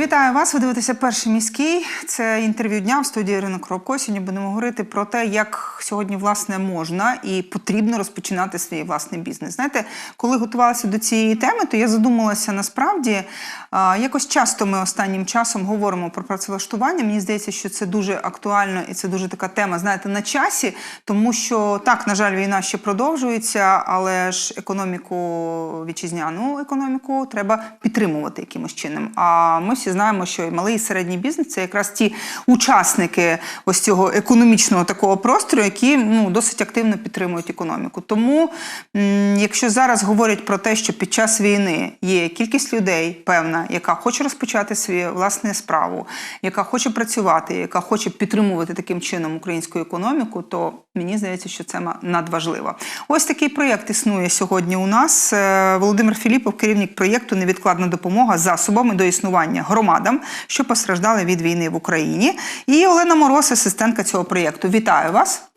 Вітаю вас. Ви дивитеся перший міський. Це інтерв'ю дня в студії Ірина Коробко. Сьогодні будемо говорити про те, як сьогодні власне можна і потрібно розпочинати свій власний бізнес. Знаєте, коли готувалася до цієї теми, то я задумалася насправді. Якось часто ми останнім часом говоримо про працевлаштування. Мені здається, що це дуже актуально і це дуже така тема, знаєте, на часі, тому що так, на жаль, війна ще продовжується, але ж економіку вітчизняну економіку треба підтримувати якимось чином. А ми всі знаємо, що і малий і середній бізнес це якраз ті учасники ось цього економічного такого простору, які ну досить активно підтримують економіку. Тому, якщо зараз говорять про те, що під час війни є кількість людей, певна, яка хоче розпочати свою власну справу, яка хоче працювати, яка хоче підтримувати таким чином українську економіку, то мені здається, що це надважливо. Ось такий проєкт існує сьогодні у нас. Е, Володимир Філіпов, керівник проєкту Невідкладна допомога засобами до існування громадам, що постраждали від війни в Україні. І Олена Мороз, асистентка цього проєкту. Вітаю вас.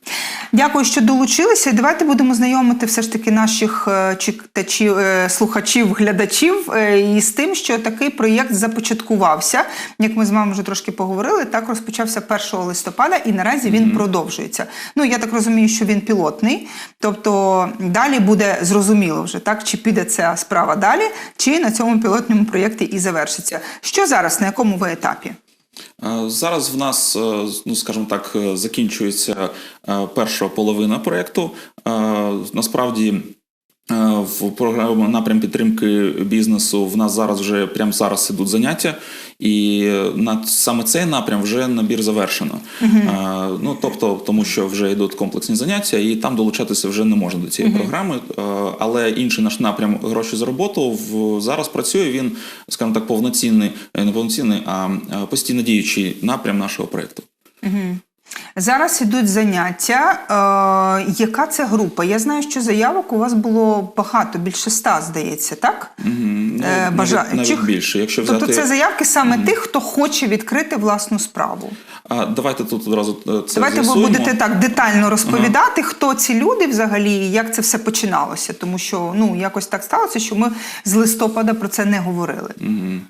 Дякую, що долучилися. Давайте будемо знайомити все ж таки наших е, читачів, е, слухачів, глядачів е, із тим, що такий проєкт започаткувався. Як ми з вами вже трошки поговорили, так розпочався 1 листопада, і наразі він продовжується. Ну я так розумію, що він пілотний, тобто далі буде зрозуміло вже так, чи піде ця справа далі, чи на цьому пілотному проєкті і завершиться. Що зараз, на якому ви етапі? Е, Зараз в нас, е, ну скажімо так, закінчується е, перша половина проєкту. Е, Насправді. Е, В програмі напрям підтримки бізнесу в нас зараз вже прямо зараз ідуть заняття, і на саме цей напрям вже набір завершено. Е, Ну тобто, тому що вже йдуть комплексні заняття, і там долучатися вже не можна до цієї програми. Е, Але інший наш напрям гроші за роботу в зараз працює. Він, скажімо так, повноцінний, не повноцінний, а постійно діючий напрям нашого проєкту. Зараз ідуть заняття. Е, яка це група? Я знаю, що заявок у вас було багато, більше ста, здається, так? Ну, Е, навіть- бажаючих? навіть більше. Якщо взяти Тобто це заявки саме тих, хто хоче відкрити власну справу. а, давайте тут одразу е, це Давайте ви будете так детально розповідати, хто ці люди взагалі і як це все починалося. Тому що ну якось так сталося, що ми з листопада про це не говорили. Мгм.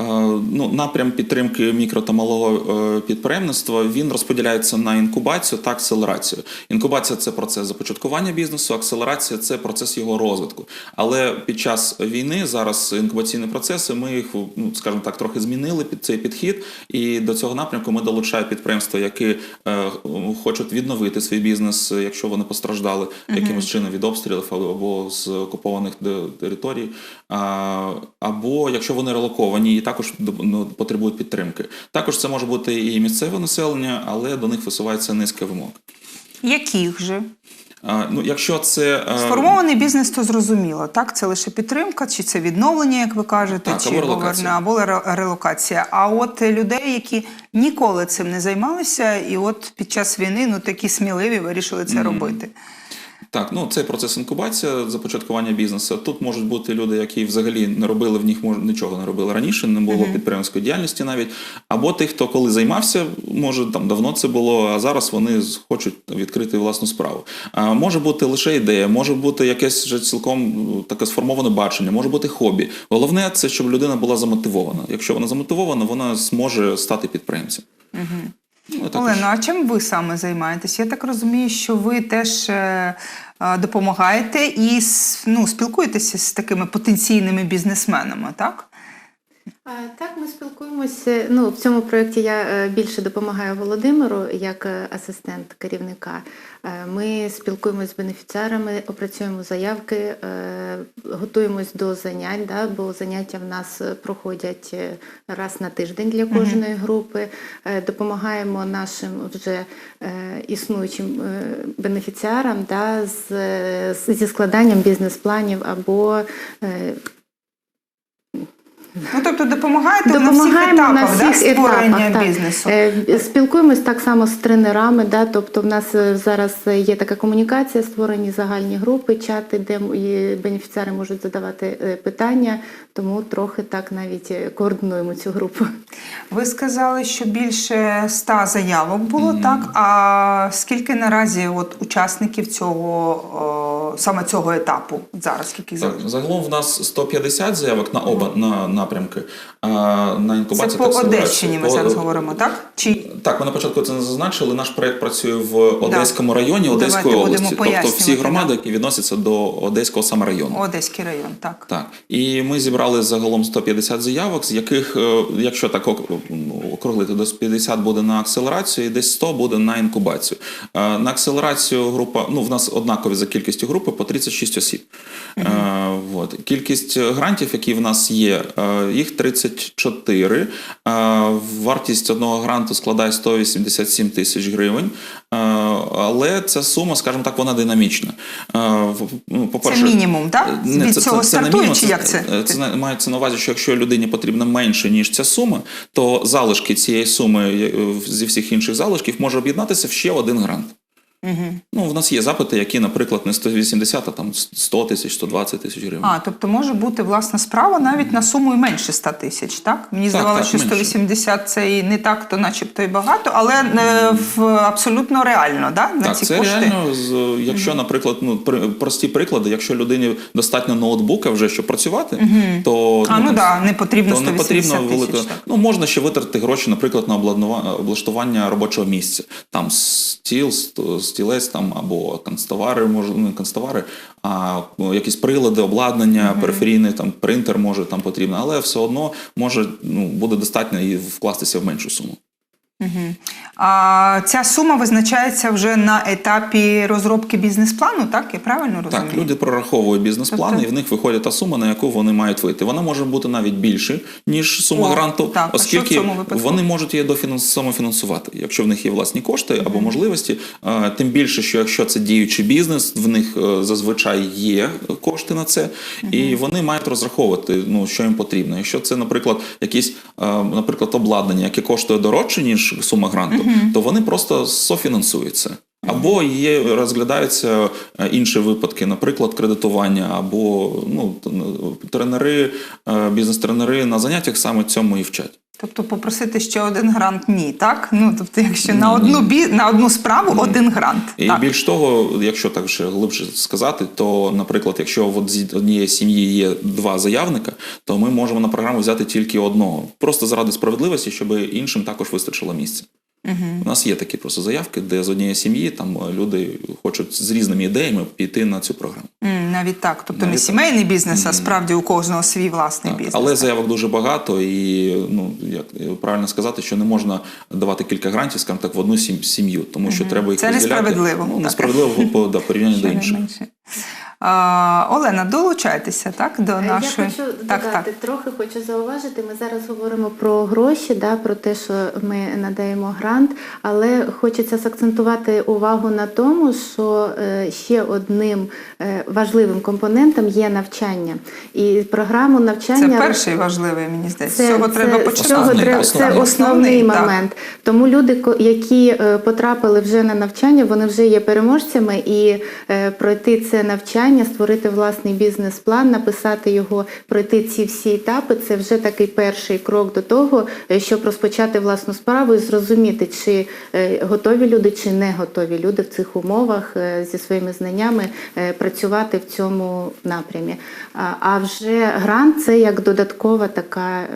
Е, Ну, напрям підтримки мікро та малого е, підприємництва він розподіляється на інкубацію та акселерацію. Інкубація це процес започаткування бізнесу, акселерація це процес його розвитку. Але під час війни зараз інкубаційні процеси ми їх, ну скажімо так, трохи змінили під цей підхід. І до цього напрямку ми долучаємо підприємства, які е, хочуть відновити свій бізнес, якщо вони постраждали якимось чином від обстрілів або- з окупованих територій, а, або якщо вони релоковані і також ну, потребують підтримки. Також це може бути і місцеве населення, але до них висувається низка вимог. Яких же? Ну, якщо це е, Сформований бізнес, то зрозуміло. Так, це лише підтримка, чи це відновлення, як ви кажете, Так, чи або релокація. або ре- релокація. А от людей, які ніколи цим не займалися, і от під час війни ну такі сміливі вирішили це робити. Так, ну цей процес інкубація, започаткування бізнесу. Тут можуть бути люди, які взагалі не робили в них мож, нічого не робили раніше, не було підприємської діяльності навіть. Або тих, хто коли займався, може там давно це було, а зараз вони хочуть відкрити власну справу. А може бути лише ідея, може бути якесь вже цілком ну, таке сформоване бачення, може бути хобі. Головне це щоб людина була замотивована. Якщо вона замотивована, вона зможе стати підприємцем. Ну, також- Олено, а чим ви саме займаєтесь? Я так розумію, що ви теж е, е, допомагаєте і ну, спілкуєтеся з такими потенційними бізнесменами, так? Так, ми спілкуємося. Ну, в цьому проєкті я е, більше допомагаю Володимиру як е, асистент керівника. Е, Ми спілкуємося з бенефіціарами, опрацюємо заявки, готуємось до занять, да, бо заняття в нас проходять раз на тиждень для кожної групи. Допомагаємо нашим вже існуючим бенефіціарам да, з, зі складанням бізнес-планів або Ну, тобто допомагаєте на всіх етапах на да, всіх створення етапах, так. бізнесу. Е, Спілкуємось так само з тренерами. Да? Тобто в нас е, зараз є така комунікація, створені загальні групи, чати, де бенефіціари можуть задавати е, питання, тому трохи так навіть координуємо цю групу. Ви сказали, що більше ста заявок було, так? А скільки наразі от, учасників цього цього саме цього етапу зараз? Скільки загалом в нас 150 заявок на оба на напрямки. На Це інкубацію по та. Одещині ми зараз говоримо, так? Чи Так, ми на початку це не зазначили. Наш проект працює в Одеському районі Одеської будемо області, тобто всі громади, які відносяться до Одеського саме району. Одеський район, так. Так, і ми зібрали загалом 150 заявок, з яких, е, якщо так ну, округлити, десь 50 буде на акселерацію, і десь 100 буде на інкубацію. Е, На акселерацію група, ну в нас однакові за кількістю групи по 36 осіб. Е, от. Кількість грантів, які в нас є, їх 34. Е, Вартість одного гранту складає 187 тисяч гривень. Е, Але ця сума, скажімо так, вона динамічна. Е, в- ну, Це мінімум, так? не, Від це- цього це- стартує, мінімум, чи як це? Е, Це мається на увазі, що якщо людині потрібно менше, ніж ця сума, то залишки цієї суми е, зі всіх інших залишків може об'єднатися в ще один грант. Угу. Ну, в нас є запити, які, наприклад, не 180, а там 100 тисяч, 120 тисяч гривень. А, тобто може бути власна справа навіть на суму і менше 100 тисяч, так? Мені Так, здавалося, так, що менше. 180 це і не так, то начебто і багато, але е, в, абсолютно реально, да? на Так, ці це кошти. реально, з- якщо, наприклад, ну прості приклади, якщо людині достатньо ноутбука вже щоб працювати, то А, ну там, да, не потрібно то не потрібно так. Ну можна ще витратити гроші, наприклад, на облаштування робочого місця. Там стіл, ст- стілець там або канцтовари, може ну, не канцтовари, а ну, якісь прилади, обладнання, периферійний там принтер може там потрібно, але все одно може ну буде достатньо і вкластися в меншу суму. Угу. А ця сума визначається вже на етапі розробки бізнес-плану, так? Я правильно розумію? Так, люди прораховують бізнес-плани, Тобто- і в них виходить та сума, на яку вони мають вийти. Вона може бути навіть більше, ніж сума О, гранту, так, оскільки вони можуть її дофінанс- самофінансувати. Якщо в них є власні кошти або можливості, тим більше, що якщо це діючий бізнес, в них е, зазвичай є кошти на це, і вони мають розраховувати, ну що їм потрібно. Якщо це, наприклад, якісь, наприклад, обладнання, яке коштує дорожче, ніж сума гранту, то вони просто софінансуються. Або є розглядаються е, інші випадки, наприклад, кредитування, або ну тренери, е, бізнес-тренери на заняттях саме цьому і вчать. Тобто попросити ще один грант ні, так? Ну тобто, якщо на одну бі... на одну справу один грант. І так. більш того, якщо так ще глибше сказати, то, наприклад, якщо в з однієї сім'ї є два заявника, то ми можемо на програму взяти тільки одного, просто заради справедливості, щоб іншим також вистачило місця. У нас є такі просто заявки, де з однієї сім'ї там е, люди хочуть з різними ідеями піти на цю програму. Навіть так. Тобто Навіть не так. сімейний бізнес, а справді у кожного свій власний Так, бізнес. але заявок дуже багато, і ну як правильно сказати, що не можна давати кілька грантів, скажімо так, в одну сім'ю, тому що треба їх Це розділяти. несправедливо, Ну, так. несправедливо по да, порівнянню до інших. Олена, долучайтеся так, до Е, нашої. Я хочу так, додати, так. трохи хочу зауважити. Ми зараз говоримо про гроші, да, про те, що ми надаємо грант, але хочеться сакцентувати увагу на тому, що е, ще одним е, важливим компонентом є навчання. І програму навчання Це перший важливий, мені здається. З це, цього треба це, почати. з цього Основний, треба- основний. це основний так. момент. Тому люди, ко- які потрапили вже на навчання, вони вже є переможцями, і пройти це навчання, створити власний бізнес-план, написати його, пройти ці всі етапи це вже такий перший крок до того, е, щоб розпочати власну справу і зрозуміти, чи е, готові люди, чи не готові люди в цих умовах е, зі своїми знаннями працювати в цьому напрямі. А- вже грант це як додаткова така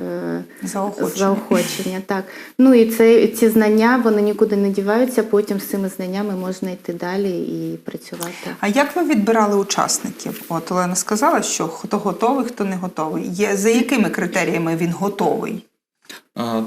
Заохочення. заохочення. Так. Ну і це ці знання вони нікуди не діваються. Потім з цими знаннями можна йти далі і працювати. А як ви відбирали учасників? От Олена сказала, що хто готовий, хто не готовий. Є за якими критеріями він готовий?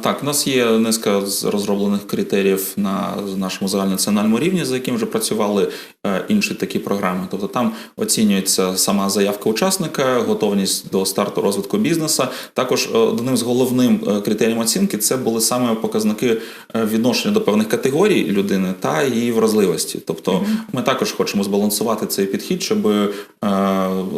Так, у нас є низка з розроблених критеріїв на нашому загальнонаціональному рівні, за яким вже працювали е, інші такі програми. Тобто там оцінюється сама заявка учасника, готовність до старту розвитку бізнесу. Також е, одним з головним е, критерієм оцінки це були саме показники відношення до певних категорій людини та її вразливості. Тобто ми також хочемо збалансувати цей підхід, щоб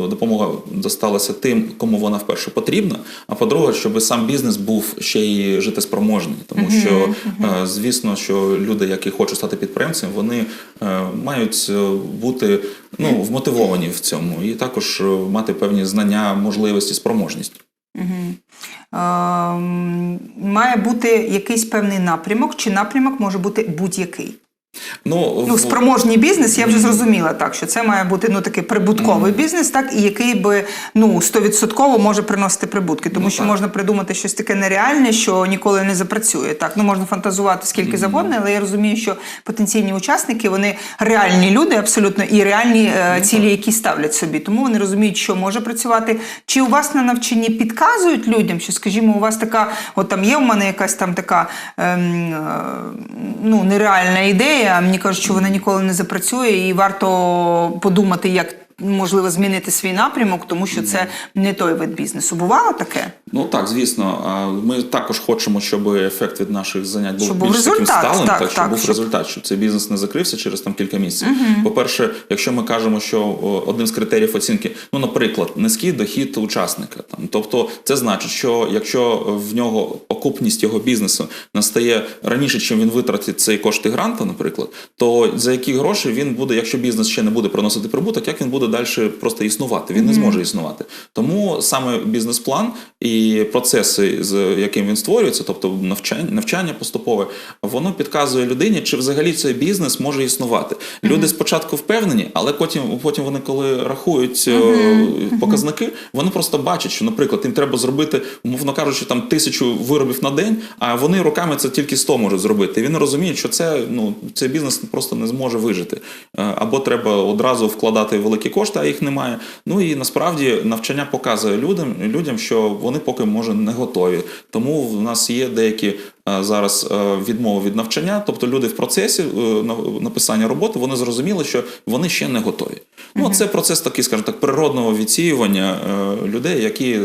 допомога досталася тим, кому вона вперше потрібна. А по-друге, щоб сам бізнес був ще й життєспроможний, тому що е, звісно, що люди, які хочуть стати підприємцем, вони е, мають е, бути ну вмотивовані в цьому і також мати певні знання, можливості, спроможність. Угу. Е, має бути якийсь певний напрямок, чи напрямок може бути будь-який. Ну, Ну, спроможний бізнес, я вже зрозуміла так, що це має бути ну такий прибутковий бізнес, так і який би ну 100% може приносити прибутки, тому Ну, що так. можна придумати щось таке нереальне, що ніколи не запрацює. Так, ну можна фантазувати скільки завгодно, але я розумію, що потенційні учасники вони реальні люди, абсолютно і реальні Ну, е, цілі, які ставлять собі. Тому вони розуміють, що може працювати. Чи у вас на навчанні підказують людям, що, скажімо, у вас така, от там є у мене якась там така ем, е, ну, нереальна ідея. А Мені кажуть, що вона ніколи не запрацює, і варто подумати, як можливо змінити свій напрямок, тому що це не той вид бізнесу. Бувало таке? Ну так, звісно. Ми також хочемо, щоб ефект від наших занять був Щоб більш таким сталим, так, так, щоб так, був щоб- результат, щоб цей бізнес не закрився через там кілька місяців. По-перше, якщо ми кажемо, що одним з критеріїв оцінки, ну, наприклад, низький дохід учасника, там, тобто це значить, що якщо в нього окупність його бізнесу настає раніше, чим він витратить цей кошти гранта, наприклад, то за які гроші він буде, якщо бізнес ще не буде приносити прибуток, як він буде далі просто існувати? Він не зможе існувати. Тому саме бізнес-план і процеси, з яким він створюється, тобто навчання, навчання поступове, воно підказує людині, чи взагалі цей бізнес може існувати. Люди спочатку впевнені, але потім, потім вони, коли рахують е, показники, вони просто бачать, що, наприклад, їм треба зробити, умовно кажучи, там тисячу виробів на день, а вони руками це тільки 100 можуть зробити. І він розуміє, що це ну цей бізнес просто не зможе вижити. Е, Або треба одразу вкладати великі кошти, а їх немає. Ну і насправді навчання показує людям, людям, що вони поки може не готові. Тому в нас є деякі е, зараз е, відмови від навчання. Тобто люди в процесі е, на- написання роботи вони зрозуміли, що вони ще не готові. Ну це процес такий, скажімо так, природного відсіювання людей, які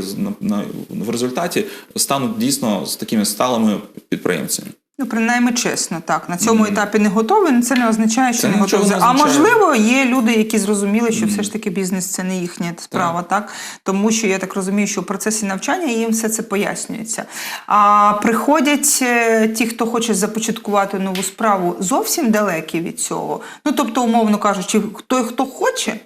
в результаті стануть дійсно з такими сталими підприємцями. Ну, принаймні чесно, так. На цьому етапі не готові, це не означає, що Це не готові. не А можливо, є люди, які зрозуміли, що все ж таки бізнес це не їхня справа, так. Тому що я так розумію, що в процесі навчання їм все це пояснюється. А приходять е, ті, хто хоче започаткувати нову справу, зовсім далекі від цього. Ну, тобто, умовно кажучи, той, хто хоче.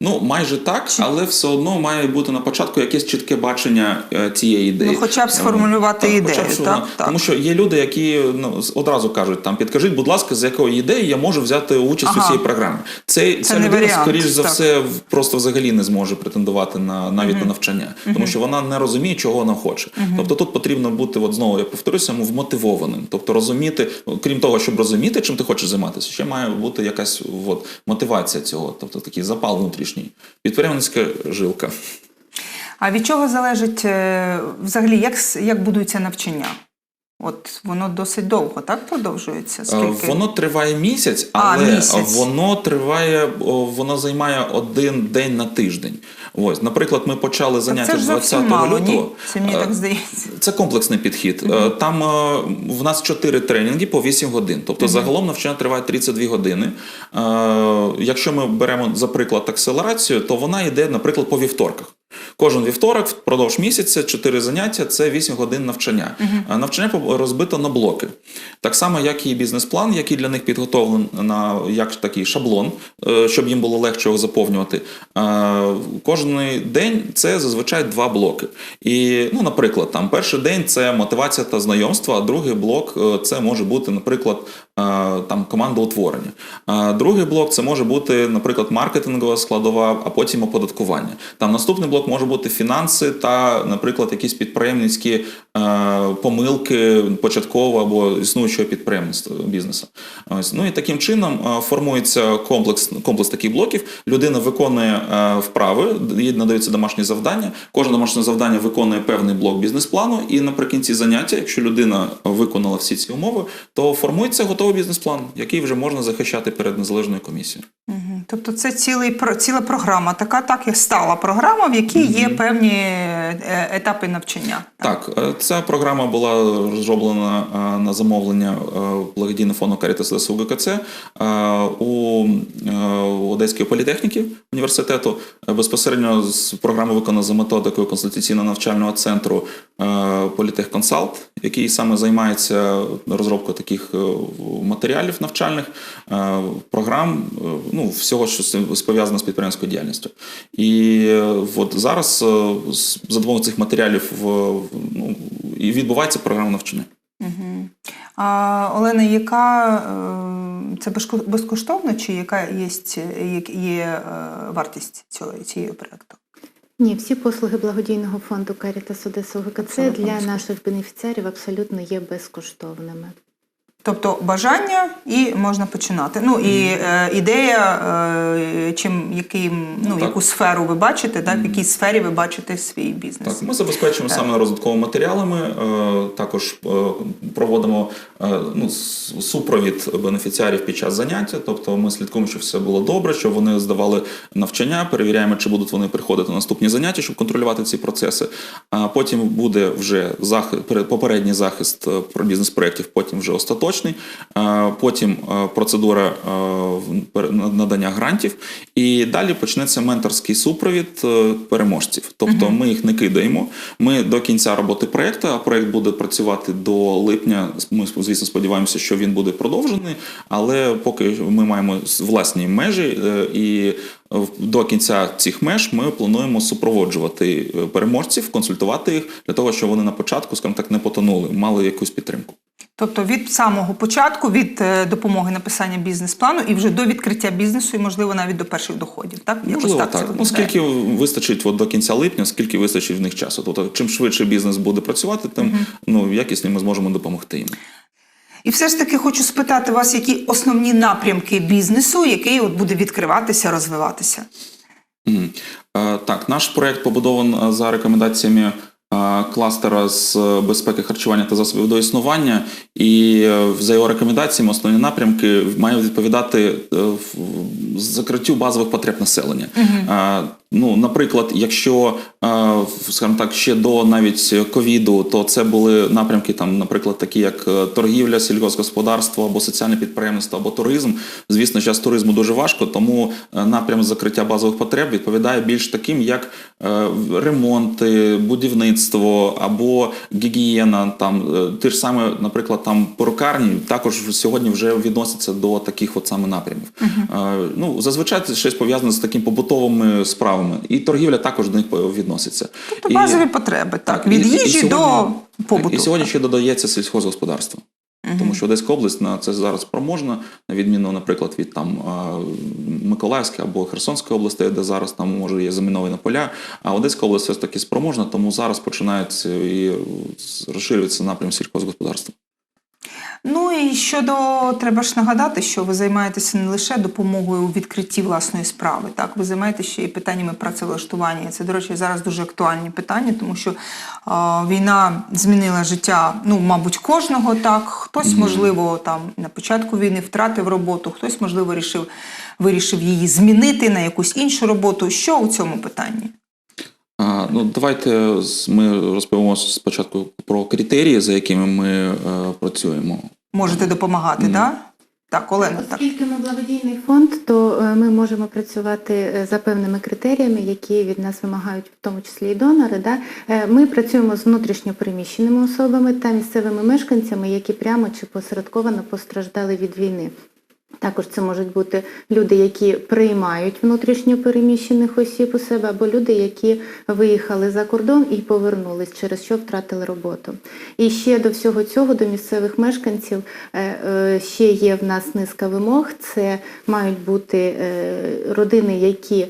Ну, майже так, але все одно має бути на початку якесь чітке бачення е, цієї ідеї. Ну, хоча б сформулювати Так, ідею, хоча б так, так. Тому що є люди, які ну, одразу кажуть, там, підкажіть, будь ласка, з якої ідеї я можу взяти участь Ага. у цій програмі. Це, ця не людина, варіант, скоріш за так. все, просто взагалі не зможе претендувати на навіть на навчання, тому що вона не розуміє, чого вона хоче. Тобто тут потрібно бути, от знову я повторюся, вмотивованим. Тобто розуміти, крім того, щоб розуміти, чим ти хочеш займатися, ще має бути якась от, мотивація цього, тобто такий запал внутрішній. Підприємницька жилка. А від чого залежить е, взагалі, як, як будується навчання? От воно досить довго, так продовжується? Е, Скільки? Воно триває місяць, А, але місяць. воно триває, воно займає один день на тиждень. Ось, наприклад, ми почали заняття це ж з 20 мало, лютого. ні? Це мені Е, так здається. Це комплексний підхід. Е, Там в нас 4 тренінги по 8 годин. Тобто загалом навчання триває 32 години. Якщо ми беремо за приклад акселерацію, то вона йде, наприклад, по вівторках. Кожен вівторок впродовж місяця 4 заняття це 8 годин навчання. А Навчання розбито на блоки. Так само, як і бізнес-план, який для них підготовлений на як такий шаблон, е, щоб їм було легше його заповнювати. Е, Кожен день це зазвичай два блоки. І, ну, наприклад, там перший день це мотивація та знайомство, а другий блок е, це може бути, наприклад, там командоутворення. А другий блок це може бути, наприклад, маркетингова складова, а потім оподаткування. Там наступний блок може бути фінанси та, наприклад, якісь підприємницькі е, помилки початкового або існуючого підприємництва бізнесу. Ось ну і таким чином е, формується комплекс комплекс таких блоків. Людина виконує е, вправи, їй надаються домашні завдання. Кожне домашнє завдання виконує певний блок бізнес-плану, і наприкінці заняття, якщо людина виконала всі ці умови, то формується готовий бізнес-план, який вже можна захищати перед незалежною комісією. Угу. Тобто це цілий, ціла програма, така так, як стала програма, в якій є певні е, етапи навчання. Так, е, ця програма була розроблена е, на замовлення е, благодійного фонду Caritas ДСУ е, у е, Одеської політехніки університету. Е, Безпосередньо з програми виконана за методикою консультаційно-навчального центру е, Політехконсалт, який саме займається розробкою таких е, матеріалів навчальних, програм, ну, всього, що пов'язано з підприємською діяльністю. І от зараз за допомогою цих матеріалів ну, відбувається програма навчання. А, Олена, яка, е, Це безко- безкоштовно, чи яка є, є е, вартість цього цієї проекту? Ні, всі послуги благодійного фонду Карітас Одеса ОГКЦ для наших бенефіціарів абсолютно є безкоштовними. Тобто бажання і можна починати. Ну і е, ідея, е, чим яким, ну Так. яку сферу ви бачите, так в якій сфері ви бачите свій бізнес. Так, ми забезпечуємо саме розвитковими матеріалами. е, Також е, проводимо е, ну, супровід бенефіціарів під час заняття. Тобто ми слідкуємо, щоб все було добре, щоб вони здавали навчання, перевіряємо, чи будуть вони приходити на наступні заняття, щоб контролювати ці процеси. А потім буде вже захист, попередній захист е, про бізнес-проєктів, потім вже остаточний. Е, Потім е, процедура е, надання грантів, і далі почнеться менторський супровід переможців. Тобто ми їх не кидаємо. Ми до кінця роботи проєкту, а проєкт буде працювати до липня. Ми, звісно, сподіваємося, що він буде продовжений, але поки ми маємо власні межі, і до кінця цих меж ми плануємо супроводжувати переможців, консультувати їх для того, щоб вони на початку, скажімо так, не потонули, мали якусь підтримку. Тобто від самого початку, від е, допомоги написання бізнес-плану і вже до відкриття бізнесу, і можливо навіть до перших доходів. Так Можливо, так. так. Ну, скільки вистачить от до кінця липня, скільки вистачить в них часу. Тобто, чим швидше бізнес буде працювати, тим ну, якісніше ми зможемо допомогти їм. І все ж таки хочу спитати вас, які основні напрямки бізнесу, який от буде відкриватися, розвиватися. Е, Так, наш проект побудований за рекомендаціями е, кластера з е, безпеки харчування та засобів до існування, і е, за його рекомендаціями основні напрямки мають відповідати е, закриттю базових потреб населення. Е, Ну, наприклад, якщо е, скажімо так, ще до навіть ковіду, то це були напрямки, там, наприклад, такі як е, торгівля, сільгоспгосподарство або соціальне підприємництво, або туризм. Звісно, зараз туризму дуже важко, тому е, напрям закриття базових потреб відповідає більш таким, як ремонти, будівництво або гігієна. Там ті ж саме, наприклад, там порукарні також сьогодні вже відносяться до таких от саме напрямів. Е, Ну зазвичай це щось пов'язане з такими побутовими справами, і торгівля також до них відноситься. Тобто І- базові потреби, так, від і- і їжі до сьогодні- побуту. І сьогодні ще додається сільськогосподарство. Тому що Одеська область на це зараз спроможна, на відміну, наприклад, від там Миколаївської або Херсонської області, де зараз там може є заміновані поля. А Одеська область все ж таки спроможна, тому зараз починається і розширюється напрям сільськогосподарства. Ну і щодо треба ж нагадати, що ви займаєтеся не лише допомогою у відкритті власної справи, так ви займаєтеся ще й питаннями працевлаштування. Це, до речі, зараз дуже актуальні питання, тому що а, війна змінила життя, ну, мабуть, кожного так. Хтось, можливо, там на початку війни втратив роботу, хтось, можливо, рішив, вирішив її змінити на якусь іншу роботу. Що у цьому питанні? А, ну, давайте з- ми розповімо спочатку про критерії, за якими ми е, працюємо. Можете допомагати, так? Да? Так, Олена, так. Оскільки ми благодійний фонд, то е, ми можемо працювати е, за певними критеріями, які від нас вимагають, в тому числі і донори. Да? Ми працюємо з внутрішньо переміщеними особами та місцевими мешканцями, які прямо чи посередковано постраждали від війни. Також це можуть бути люди, які приймають внутрішньо переміщених осіб у себе, або люди, які виїхали за кордон і повернулись, через що втратили роботу. І ще до всього цього, до місцевих мешканців, е, е, ще є в нас низка вимог. Це мають бути е, родини, які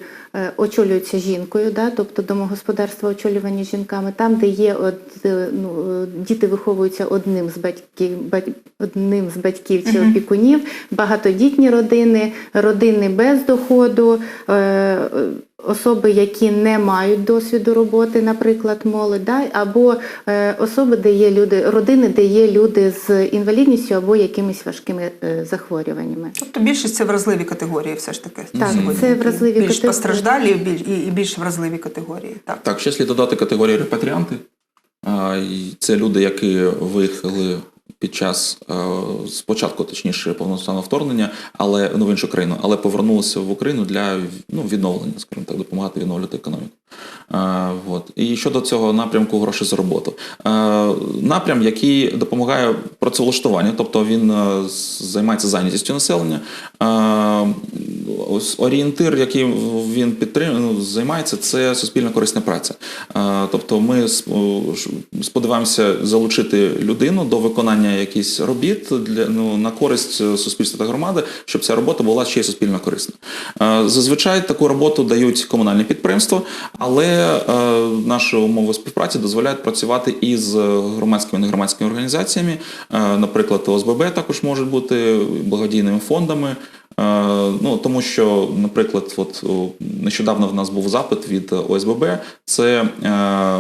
очолюються жінкою, да, тобто домогосподарства очолювані жінками, там, де є од, е, ну, е, діти виховуються одним з батьків, бать- одним з батьків чи опікунів, багатодітні родини, родини без доходу. е, е, Особи, які не мають досвіду роботи, наприклад, молодь, да? або е, особи, де є люди, родини, де є люди з інвалідністю або якимись важкими е, захворюваннями. Тобто більшість це вразливі категорії, все ж таки. Так, сьогодні. це вразливі більш категорії. постраждалі і більш, і, і більш вразливі категорії. Так. Так, ще слід додати категорію репатріанти. Це люди, які виїхали під час е, спочатку, точніше, повноцінного вторгнення, але ну, в іншу країну, але повернулися в Україну для ну, відновлення, скажімо так, допомагати відновлювати економіку. Е, от. І щодо цього напрямку гроші за роботу. Е, напрям, який допомагає працевлаштуванню, тобто він займається зайнятістю населення. Ось орієнтир, яким він підтримує, ну, займається, це суспільно корисна праця. Тобто ми сподіваємося залучити людину до виконання якихось робіт для ну на користь е, суспільства та громади, щоб ця робота була ще й суспільно корисна. Е, Зазвичай таку роботу дають комунальні підприємства, але е, наші умови співпраці дозволяють працювати із громадськими і негромадськими організаціями. Наприклад, ОСББ також можуть бути благодійними фондами. Е, Ну, тому що, наприклад, от нещодавно в нас був запит від ОСББ це е,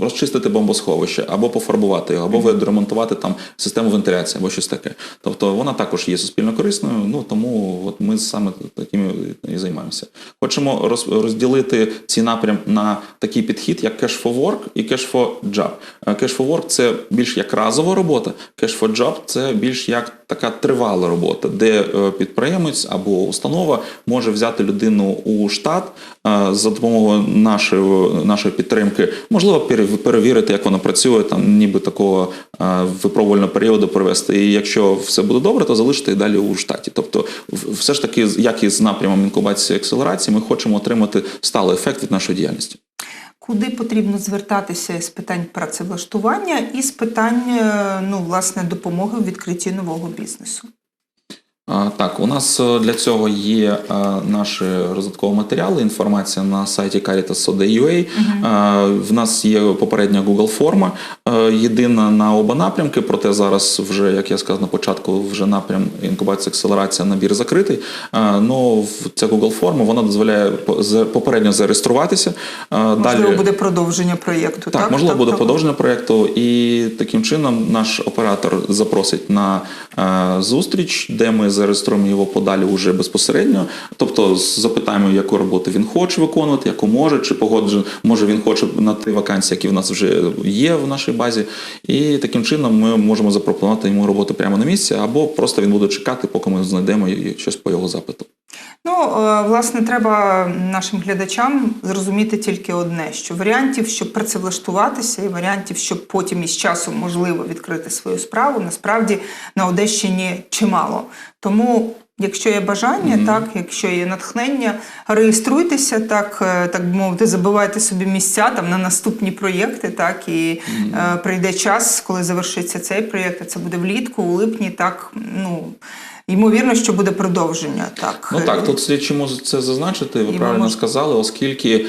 розчистити бомбосховище або пофарбувати його, або відремонтувати там систему вентиляції, або щось таке. Тобто вона також є суспільно корисною. Ну тому от ми саме такими і займаємося. Хочемо роз- розділити ці напрям на такий підхід, як Cash for Work і Cash for Job. Е, Cash for Work – це більш як разова робота, Cash for Job – це більш як така тривала робота, де е, підприємець або установа може взяти людину у штат е, за допомогою нашої, нашої підтримки, можливо, пере- перевірити, як вона працює, там ніби такого е, випробувального періоду провести. І якщо все буде добре, то залишити їх далі у штаті. Тобто, все ж таки, як і з напрямом інкубації і акселерації, ми хочемо отримати сталий ефект від нашої діяльності. Куди потрібно звертатися з питань працевлаштування і з питань е, ну, власне, допомоги в відкритті нового бізнесу? Так, у нас е, для цього є е, наші розвиткові матеріали, інформація на сайті caritas.ua. Е, В нас є попередня Google форма, єдина на оба напрямки, проте зараз вже, як я сказав на початку, вже напрям інкубація акселерація набір закритий. Ну, ця Google форма вона дозволяє попередньо зареєструватися. Можливо, буде продовження проєкту. Так, так, можливо, буде Тобто- продовження проєкту, і таким чином наш оператор запросить на зустріч, де ми зареєструємо його подалі уже безпосередньо. Тобто запитаємо, яку роботу він хоче виконувати, яку може, чи погоджує, може він хоче на ті вакансії, які в нас вже є в нашій базі. І таким чином ми можемо запропонувати йому роботу прямо на місці, або просто він буде чекати, поки ми знайдемо щось по його запиту. Ну, е, власне, треба нашим глядачам зрозуміти тільки одне: що варіантів, щоб працевлаштуватися, і варіантів, щоб потім із часом можливо відкрити свою справу, насправді на Одещині чимало. Тому. Якщо є бажання, так, якщо є натхнення, реєструйтеся, так, е, так би мовити, забивайте собі місця там на наступні проєкти, так, і е, прийде час, коли завершиться цей проєкт, а це буде влітку, у липні, так, ну, ймовірно, що буде продовження. Так, Ну так, тут слід чому це зазначити, ви І правильно мож- сказали, оскільки е,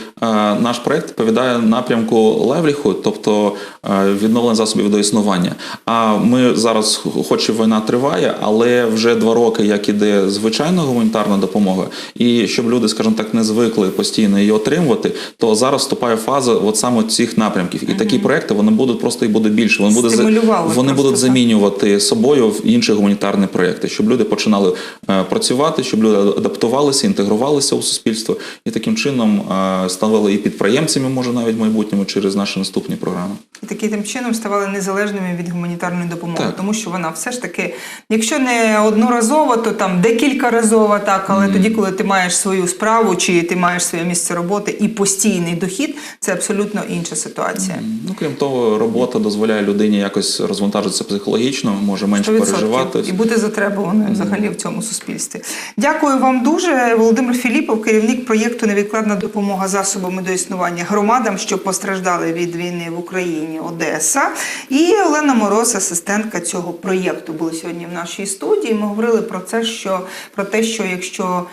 наш проект відповідає напрямку левліху, тобто е, відновлення засобів водоіснування. А ми зараз, хоч і війна триває, але вже два роки, як іде звичайна гуманітарна допомога, і щоб люди, скажімо так, не звикли постійно її отримувати, то зараз вступає фаза от саме цих напрямків. І такі проекти вони будуть просто і буде більше. Вони будуть за- вони просто, будуть так. замінювати собою в інші гуманітарні проекти, щоб люди починали е, працювати, щоб люди адаптувалися, інтегрувалися у суспільство і таким чином е, ставали і підприємцями, може навіть в майбутньому через наші наступні програми. І таким чином ставали незалежними від гуманітарної допомоги, Так. тому що вона все ж таки, якщо не одноразова, то там декількаразова, так, але тоді, коли ти маєш свою справу чи ти маєш своє місце роботи і постійний дохід, це абсолютно інша ситуація. Ну крім того, робота дозволяє людині якось розвантажитися психологічно, може менше 100%. переживати. і бути затребуваною взагалі в цьому суспільстві. Дякую вам дуже. Володимир Філіпов, керівник проєкту Невідкладна допомога засобами до існування громадам, що постраждали від війни в Україні Одеса. І Олена Мороз, асистентка цього проєкту, були сьогодні в нашій студії. Ми говорили про це, що про те, що якщо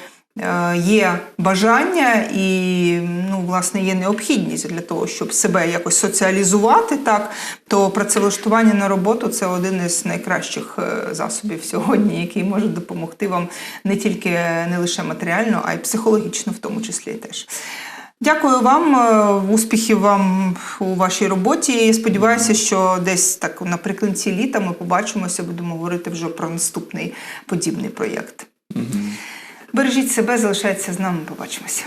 є бажання і ну, власне є необхідність для того, щоб себе якось соціалізувати, так то працевлаштування на роботу це один із найкращих е, засобів сьогодні, який може допомогти вам не тільки не лише матеріально, а й психологічно, в тому числі теж. Дякую вам, е, успіхів вам у вашій роботі. Сподіваюся, що десь так наприкінці літа ми побачимося, будемо говорити вже про наступний подібний проєкт. Бережіть себе, залишайтеся з нами. Побачимося.